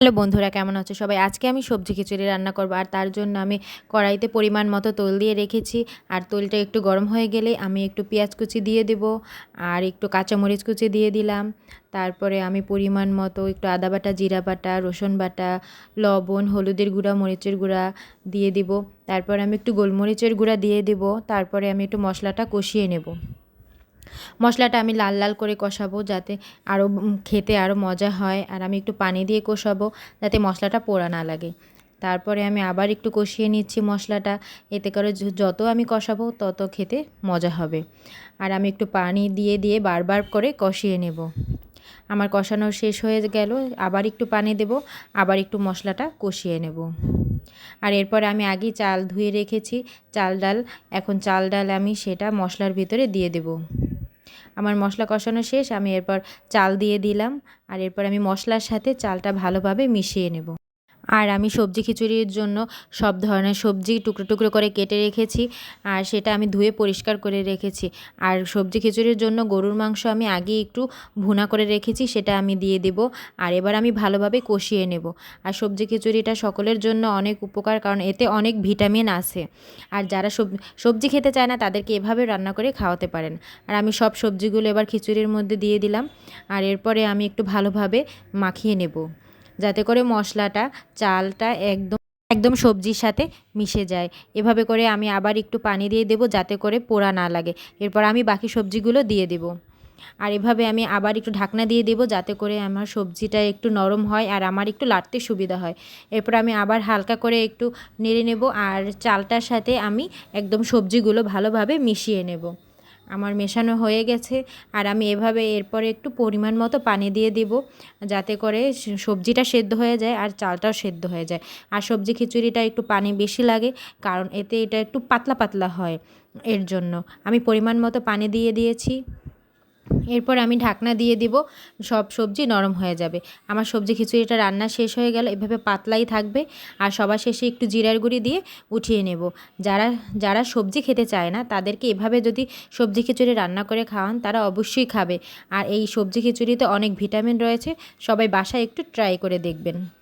Hello বন্ধুরা, কেমন আছো সবাই? আজকে আমি সবজি খিচুড়ি রান্না করব, আর তার জন্য আমি কড়াইতে পরিমাণ মতো তেল দিয়ে রেখেছি। আর তেলটা একটু গরম হয়ে গেলে আমি একটু পেঁয়াজ কুচি দিয়ে দেব, আর একটু কাঁচামরিচ কুচি দিয়ে দিলাম। তারপরে আমি পরিমাণ মতো একটু আদা বাটা, জিরা বাটা, রসুন বাটা, লবণ, হলুদের গুঁড়া, মরিচের গুঁড়া দিয়ে দিব। তারপরে আমি একটু গোলমরিচের গুঁড়া দিয়ে দেব। তারপরে আমি একটু মশলাটা কষিয়ে নেব। মশলাটা আমি লাল লাল করে কষাবো যাতে আরও খেতে আরও মজা হয়। আর আমি একটু পানি দিয়ে কষাবো যাতে মশলাটা পোড়া না লাগে। তারপরে আমি আবার একটু কষিয়ে নিচ্ছি মশলাটা। এতে করে যত আমি কষাবো তত খেতে মজা হবে। আর আমি একটু পানি দিয়ে দিয়ে বারবার করে কষিয়ে নেব। আমার কষানো শেষ হয়ে গেল, আবার একটু পানি দেব, আবার একটু মশলাটা কষিয়ে নেব। আর এরপরে আমি আগেই চাল ধুয়ে রেখেছি। চাল ডাল, এখন চাল ডাল আমি সেটা মশলার ভিতরে দিয়ে দেব। আমার মশলা কষানো শেষ, আমি এরপর চাল দিয়ে দিলাম, আর এরপর আমি মশলার সাথে চালটা ভালোভাবে মিশিয়ে নেব। আর আমি সবজি খিচুড়ির জন্য সব ধরনের সবজি টুকরো টুকরো করে কেটে রেখেছি আর সেটা আমি ধুয়ে পরিষ্কার করে রেখেছি। আর সবজি খিচুড়ির জন্য গরুর মাংস আমি আগে একটু ভুনা করে রেখেছি, সেটা আমি দিয়ে দেব। আর এবার আমি ভালোভাবে কষিয়ে নেব। আর সবজি খিচুড়িটা সকলের জন্য অনেক উপকার, কারণ এতে অনেক ভিটামিন আছে। আর যারা সবজি খেতে চায় না, তাদেরকে এভাবে রান্না করে খাওয়াতে পারেন। আর আমি সব সবজিগুলো এবার খিচুড়ির মধ্যে দিয়ে দিলাম। আর এরপরে আমি একটু ভালোভাবে মাখিয়ে নেব। যাতে করে মশলাটা, চালটা একদম একদম সবজির সাথে মিশে যায়। এভাবে করে আমি আবার একটু পানি দিয়ে দেবো যাতে করে পোড়া না লাগে। এরপর আমি বাকি সবজিগুলো দিয়ে দেব। আর এভাবে আমি আবার একটু ঢাকনা দিয়ে দেবো যাতে করে আমার সবজিটা একটু নরম হয় আর আমার একটু লাড়তে সুবিধা হয়। এরপর আমি আবার হালকা করে একটু নেড়ে নেব আর চালটার সাথে আমি একদম সবজিগুলো ভালোভাবে মিশিয়ে নেব। আমার মেশানো হয়ে গেছে আর আমি এভাবে এরপরে একটু পরিমাণ মতো পানি দিয়ে দিব যাতে করে সবজিটা সেদ্ধ হয়ে যায় আর চালটাও সেদ্ধ হয়ে যায়। আর সবজি খিচুড়িটা একটু পানি বেশি লাগে কারণ এতে এটা একটু পাতলা পাতলা হয় এর জন্য। আমি পরিমাণ মতো পানি দিয়ে দিয়েছি। এরপর আমি ঢাকনা দিয়ে দিব, সব সবজি নরম হয়ে যাবে। আমার সবজি খিচুড়িটা রান্না শেষ হয়ে গেল, এভাবে পাতলাই থাকবে। আর সবার শেষে একটু জিরার গুঁড়ি দিয়ে উঠিয়ে নেব। যারা যারা সবজি খেতে চায় না, তাদেরকে এভাবে যদি সবজি খিচুড়ি রান্না করে খাওয়ান, তারা অবশ্যই খাবে। আর এই সবজি খিচুড়িতে অনেক ভিটামিন রয়েছে, সবাই বাসায় একটু ট্রাই করে দেখবেন।